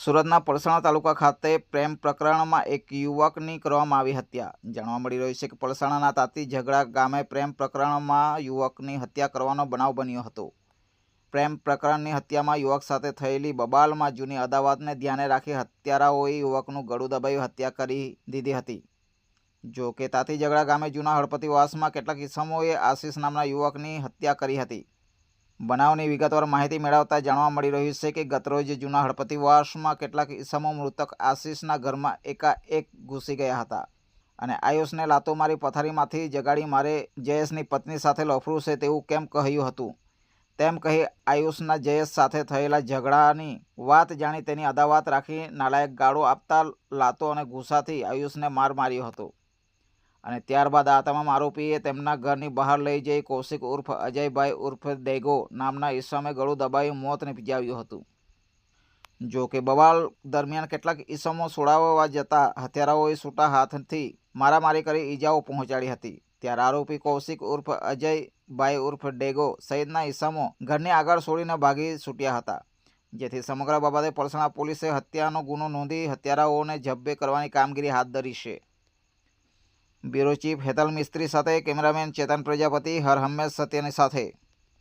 સુરતના પલસાણા તાલુકા ખાતે પ્રેમ પ્રકરણમાં એક યુવકની કરવામાં આવી હત્યા. જાણવા મળી રહ્યું છે કે પલસાણાના તાતી ઝઘડા ગામે પ્રેમ પ્રકરણમાં યુવકની હત્યા કરવાનો બનાવ બન્યો હતો. પ્રેમ પ્રકરણની હત્યામાં યુવક સાથે થયેલી બબાલમાં જૂની અદાવતને ધ્યાને રાખી હત્યારાઓએ યુવકનું ગળું દબાવી હત્યા કરી દીધી હતી. જો કે તાતી ઝઘડા ગામે જૂના હળપતિવાસમાં કેટલાક ઇસમોએ આશીષ નામના યુવકની હત્યા કરી હતી. બનાવની વિગતવાર માહિતી મેળવતા જાણવા મળી રહ્યું છે કે ગતરોજ જૂના હળપતિવાસમાં કેટલાક ઈસમો મૃતક આશીષના ઘરમાં એકાએક ઘૂસી ગયા હતા. અને આયુષને લાતો મારી પથારીમાંથી જગાડી મારે જયેશની પત્ની સાથે લફરું છે તેવું કેમ કહ્યું હતું? તેમ કહી આયુષના જયેશ સાથે થયેલા ઝઘડાની વાત જાણી તેની અદાવત રાખી નાલાયક ગાળો આપતા લાતો અને ગુસ્સાથી આયુષને માર માર્યો હતો. અને ત્યારબાદ આ તમામ આરોપીએ તેમના ઘરની બહાર લઈ જઈ કૌશિક ઉર્ફ અજયભાઈ ઉર્ફ દેગો નામના ઈસમે ગળું દબાવી મોત પીજાવ્યું હતું. જો કે બવાલ દરમિયાન કેટલાક ઈસમો છોડાવવા જતા હત્યારાઓએ છૂટા હાથથી મારામારી કરી ઈજાઓ પહોંચાડી હતી. ત્યારે આરોપી કૌશિક ઉર્ફ અજયભાઈ ઉર્ફ ડેગો સહિતના ઈસમો ઘરની આગળ છોડીને ભાગી છૂટ્યા હતા, જેથી સમગ્ર બાબતે પલસણા પોલીસે હત્યાનો ગુનો નોંધી હત્યારાઓને જબ્બે કરવાની કામગીરી હાથ ધરી છે. બ્યુરો ચીફ હેતલ મિસ્ત્રી સાથે કેમેરામેન ચેતન પ્રજાપતિ હર હંમેશ સત્યની સાથે.